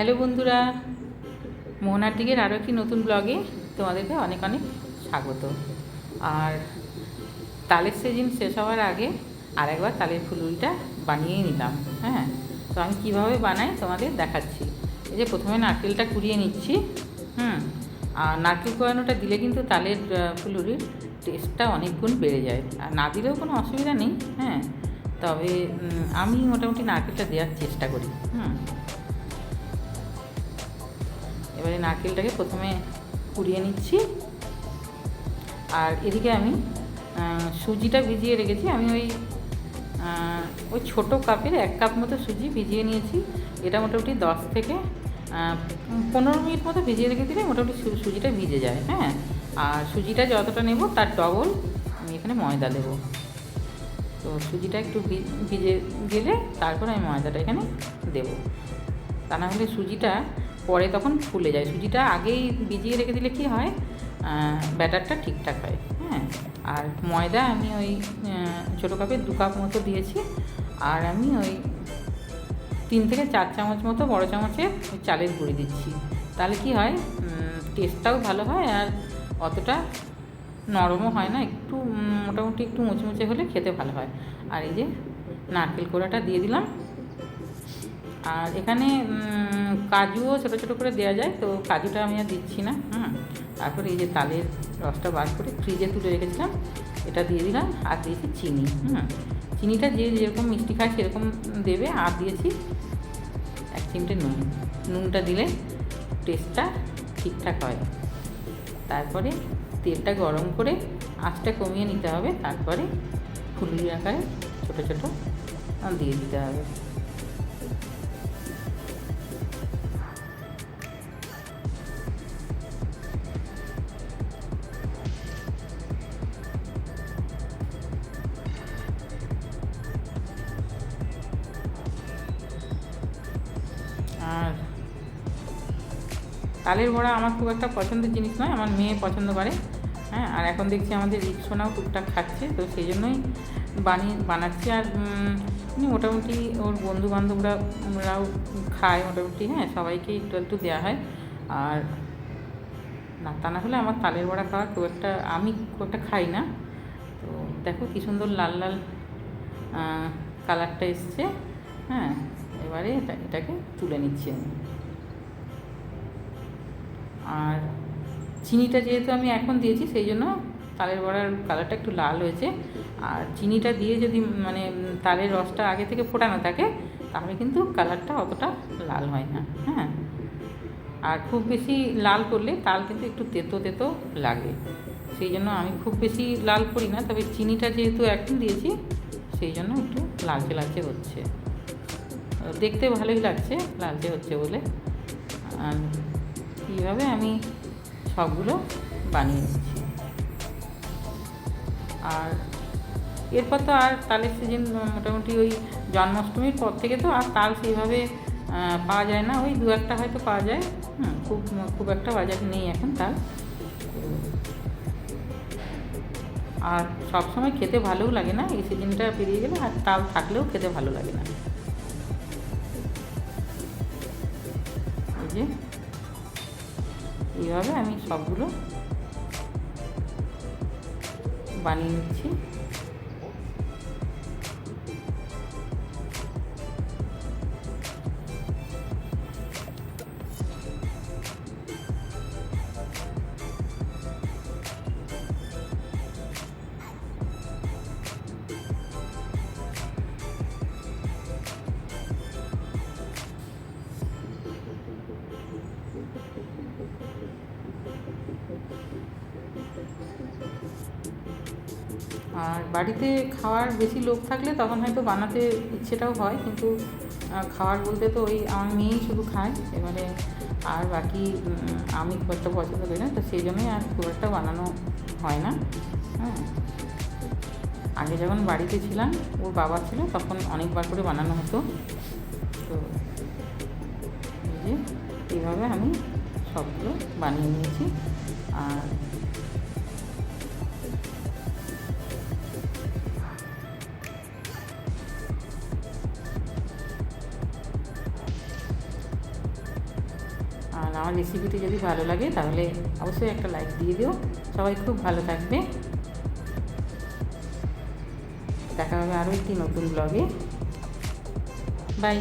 Hello বন্ধুরা মোহনার দিকের আরও একটি নতুন ব্লগে তোমাদেরকে অনেক অনেক স্বাগত। আর তালের সিজন শেষ হওয়ার আগে আর একবার তালের ফুলুরিটা বানিয়েই নিলাম হ্যাঁ? তো আমি কীভাবে বানাই তোমাদের দেখাচ্ছি। এই যে প্রথমে নারকেলটা কুড়িয়ে নিচ্ছি, হুম? আর নারকেল কোয়ানোটা দিলে কিন্তু তালের ফুলুরির টেস্টটা অনেক গুণ বেড়ে যায়। আর না দিলেও কোনো অসুবিধা নেই হ্যাঁ? তবে আমি মোটামুটি নারকেলটা দেওয়ার চেষ্টা করি, হুম? এবারে নারকেলটাকে প্রথমে কুড়িয়ে নিচ্ছি। আর এদিকে আমি সুজিটা ভিজিয়ে রেখেছি। আমি ওই ওই ছোটো কাপের এক কাপ মতো সুজি ভিজিয়ে নিয়েছি। এটা মোটামুটি দশ থেকে পনেরো মিনিট মতো ভিজিয়ে রেখে দিলে মোটামুটি সুজিটা ভিজে যায় হ্যাঁ? আর সুজিটা যতটা নেব তার ডবল আমি এখানে ময়দা দেবো। তো সুজিটা একটু ভিজে গেলে তারপর আমি ময়দাটা এখানে দেবো। তা না হলে সুজিটা পরে তখন ফুলে যায়। সুজিটা আগেই ভিজিয়ে রেখে দিলে কি হয়? ব্যাটারটা ঠিকঠাক হয়। হ্যাঁ আর ময়দা আমি ওই ছোটো কাপে দু কাপ মতো দিয়েছি। আর আমি ওই তিন থেকে চার চামচ মতো বড় চামচে ওই চালের গুঁড়ি দিচ্ছি। তাহলে কি হয়? টেস্টটাও ভালো হয় আর অতটা নরমও হয় না। একটু মোটামুটি একটু মুচমুচে হলে খেতে ভালো হয়। আর এই যে নারকেল কোড়াটা দিয়ে দিলাম। আর এখানে কাজুও ছোটো ছোটো করে দেওয়া যায়, তো কাজুটা আমি আর দিচ্ছি না, হুম। তারপরে এই যে তালের রসটা বার করে ফ্রিজে তুলে রেখেছিলাম, এটা দিয়ে দিলাম, আর দিয়েছি চিনি, হুম। চিনিটা যে যেরকম মিষ্টি খায় সেরকম দেবে, আর দিয়েছি এক চিমটে নুন। নুনটা দিলে টেস্টটা ঠিকঠাক হয়। তারপরে তেলটা গরম করে আঁচটা কমিয়ে নিতে হবে, তারপরে ফুলুরি আকারে ছোটো ছোটো দিয়ে দিতে হবে। আর তালের বড়া আমার খুব একটা পছন্দের জিনিস নয়, আমার মেয়ে পছন্দ করে হ্যাঁ আর এখন দেখছি আমাদের রিক্সোনাও টুকটাক খাচ্ছে, তো সেই জন্যই বানিয়ে বানাচ্ছি আর মোটামুটি ওর বন্ধু বান্ধবরা ওরাও খায় মোটামুটি হ্যাঁ সবাইকে একটু একটু দেওয়া হয়, আর না, তা না হলে আমার তালের বড়া খাওয়া খুব একটা, আমি খুব একটা খাই না, তো দেখো কী সুন্দর লাল লাল কালারটা এসছে হ্যাঁ এবারে এটা, এটাকে তুলে নিচ্ছি আমি। আর চিনিটা যেহেতু আমি এখন দিয়েছি, সেই জন্য তালের বড়ার কালারটা একটু লাল হয়েছে। আর চিনিটা দিয়ে যদি মানে তালের রসটা আগে থেকে ফোটানো থাকে, তাহলে কিন্তু কালারটা অতটা লাল হয় না হ্যাঁ। আর খুব বেশি লাল করলে তাল কিন্তু একটু তেতো তেতো লাগে। সেই জন্য আমি খুব বেশি লাল করি না, তবে চিনিটা যেহেতু এখন দিয়েছি, সেই জন্য একটু লালচে লালচে হচ্ছে। দেখতে ভালোই লাগছে লালচে হচ্ছে বলে। আর এইভাবে আমি সবগুলো বানিয়ে নিচ্ছি। আর এরপর তো আর তালের সিজন মোটামুটি ওই জন্মাষ্টমীর পর থেকে তো আর তাল সেইভাবে পাওয়া যায় না। ওই দু একটা হয়তো পাওয়া যায়। খুব খুব একটা বাজারে নেই এখন তাল। আর সবসময় খেতে ভালোও লাগে না। এই সিজনটা পেরিয়ে গেলে আর তাল থাকলেও খেতে ভালো লাগে না। এইভাবে আমি সবগুলো বানিয়ে নিচ্ছি। আর বাড়িতে খাওয়ার বেশি লোক থাকলে তখন হয়তো বানাতে ইচ্ছেটাও হয়, কিন্তু খাওয়ার বলতে তো ওই আমার মেয়েই শুধু খায়। এবারে আর বাকি আমি খুব একটা পছন্দ করি না, তো সেই জন্যই আর খুব একটা বানানো হয় না। হ্যাঁ। আগে যখন বাড়িতে ছিলাম, ওর বাবা ছিল, তখন অনেকবার করে বানানো হতো। তো, এই যে এইভাবে আমি সবগুলো বানিয়ে নিয়েছি। আর আর আমার রেসিপিটি যদি ভালো লাগে, তাহলে অবশ্যই একটা লাইক দিয়ে দিও। সবাই খুব ভালো থাকবে। দেখা হবে আরও একটি নতুন ব্লগে বাই